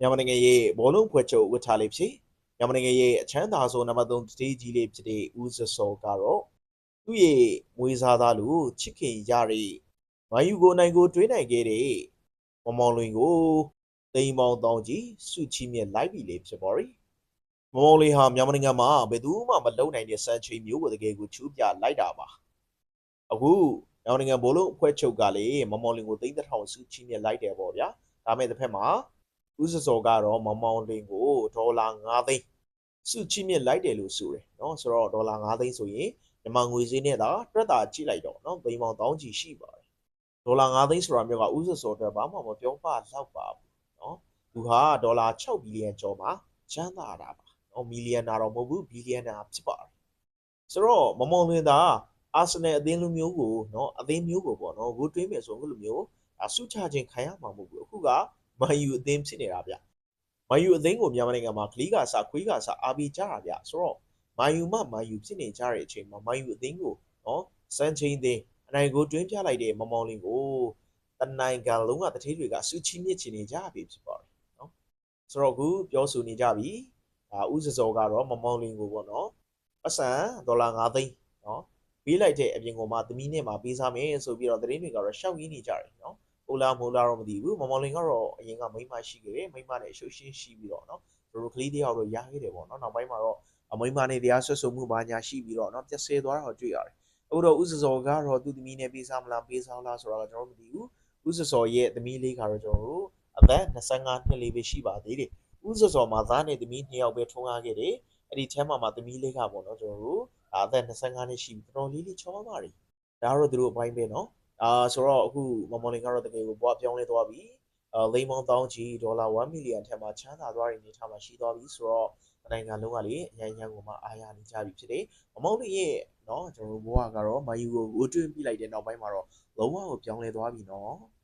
မြန်မာနိုင်ငံရဲ့ဘောလုံးဖွဲ့ချုပ်ဝတ်ထားလေးဖြစ်မြန်မာနိုင်ငံရဲ့အချမ်းသာဆုံးနံပါတ်3တတိကြီးလေးဖြစ်တဲ့ဦးစစောကတော့သူ့ရဲ့မွေးစားသားလူချစ်ခင်ရတဲ့မယူကိုနိုင်ကိုတွေးနိုင်ခဲ့တဲ့မမောင်လွင်ကိုတိမ်ပေါင်းတောင်းကြီးစုချီမြက်လိုက်ပြီလေဖြစ်ပါရီမမောင်လွင်ဟာမြန်မာနိုင်ငံမှာဘယ်သူမှမလုံနိုင်တဲ့စံချိန်မျိုးကိုတကယ်ကိုချူးပြလိုက်တာပါအခုမြန်မာနိုင်ငံဘောလုံးအဖွဲ့ချုပ်ကလည်းမမောင်လွင်ကိုတိမ်တစ်ထောင်စုချီမြက်လိုက်တယ်ပေါ့ဗျာဒါမဲ့တစ်ဖက်မှာ ဦးစစောကတော့မမောင်လင်းကိုဒေါ်လာ9သိန်းစုချိမြင့်လိုက်တယ်လို့ဆိုတယ်เนาะဆိုတော့ဒေါ်လာ9သိန်းဆိုရင်မြန်မာငွေဈေးနဲ့သာတွက်တာကြည့်လိုက်တော့เนาะသိန်းပေါင်း1000ကြီးရှိပါတယ်ဒေါ်လာ9သိန်းဆိုတာမျိုးကဦးစစောအတွက်ဘာမှမပြောပလောက်ပါဘူးเนาะသူဟာဒေါ်လာ6ဘီလီယံကျော်မှာချမ်းသာတာပါเนาะမီလီယံနာတော့မဟုတ်ဘူးဘီလီယံနာဖြစ်ပါတယ်ဆိုတော့မမောင်လင်းသာအာဆင်နယ်အသင်းလိုမျိုးကိုเนาะအသင်းမျိုးကိုပေါ့เนาะဂိုးတွင်းမယ်ဆိုအခုလိုမျိုးအဆုချခြင်းခံရမှာမဟုတ်ဘူးအခုက မန်ယူအသင်းဖြစ်နေတာဗျမန်ယူအသင်းကိုမြန်မာနိုင်ငံမှာကလီးကစားခွေးကစားအားပေးကြတာဗျဆိုတော့မန်ယူမှမန်ယူဖြစ်နေကြတဲ့အချိန်မှာမန်ယူအသင်းကိုနော်စန်ချင်းသင်းအနိုင်ကိုတွင်းပြလိုက်တဲ့မမောင်လင်းကိုတနိုင်ငံလုံးကတထေးတွေကစူချီမြစ်ချင်နေကြပြီဖြစ်ပါတယ်နော်ဆိုတော့အခုပြောဆိုနေကြပြီဒါဥစစောကတော့မမောင်လင်းကိုပေါ့နော်ပတ်စံဒေါ်လာ9သိန်းနော်ပေးလိုက်တဲ့အပြင်ကမှသမီးနဲ့မှပေးစားမယ်ဆိုပြီးတော့သတင်းတွေကတော့ရှောက်ရင်းနေကြတယ်နော် ဟုတ်လားမဟုတ်လားတော့မသိဘူးမော်မော်လင်ကတော့အရင်ကမိမရှိခဲ့တယ်မိမနဲ့အရှုပ်ရှင်းရှိပြီးတော့နော်ဘရိုကလီတယောက်တော့ရခဲ့တယ်ပေါ့နော်နောက်ပိုင်းမှာတော့အမိမနဲ့တရားဆွဆုံမှုဘာညာရှိပြီးတော့နော်ပြက်ဆဲသွားတာကိုတွေ့ရတယ်အခုတော့ဥစစော်ကတော့သူ့သမီးနဲ့ပေးစားမလားပေးစားလားဆိုတော့ကျွန်တော်မသိဘူးဥစစော်ရဲ့သမီးလေးကတော့ကျွန်တော်တို့အသက်25နှစ်လေးပဲရှိပါသေးတယ်ဥစစော်မှာသားနဲ့သမီးနှစ်ယောက်ပဲထွန်းကားခဲ့တယ်အဲ့ဒီထဲမှာမှသမီးလေးကပေါ့နော်ကျွန်တော်တို့အသက်25နှစ်ရှိပြီတော်တော်လေးလေးချောပါတယ်ဒါကတော့သူတို့အပိုင်းပဲနော် အာဆိုတော့အခုမော်မော်လင်ကတော့တကယ်ကိုဘွားပြောင်းလဲသွားပြီအာလိမ်မောင်းတောင်းကြီးဒေါ်လာ1မီလီယံထက်မှချမ်းသာသွားတဲ့အနေအထားမှာရှိသွားပြီဆိုတော့နိုင်ငံလုံးကလေအရန်ရန်ကိုမှအားရနေကြပြီဖြစ်တယ်။အမောင်းတို့ရဲ့နော်ကျွန်တော်တို့ဘွားကတော့မာယူကိုဦးတွင်းပြလိုက်တဲ့နောက်ပိုင်းမှာတော့လုံးဝကိုပြောင်းလဲသွားပြီနော်။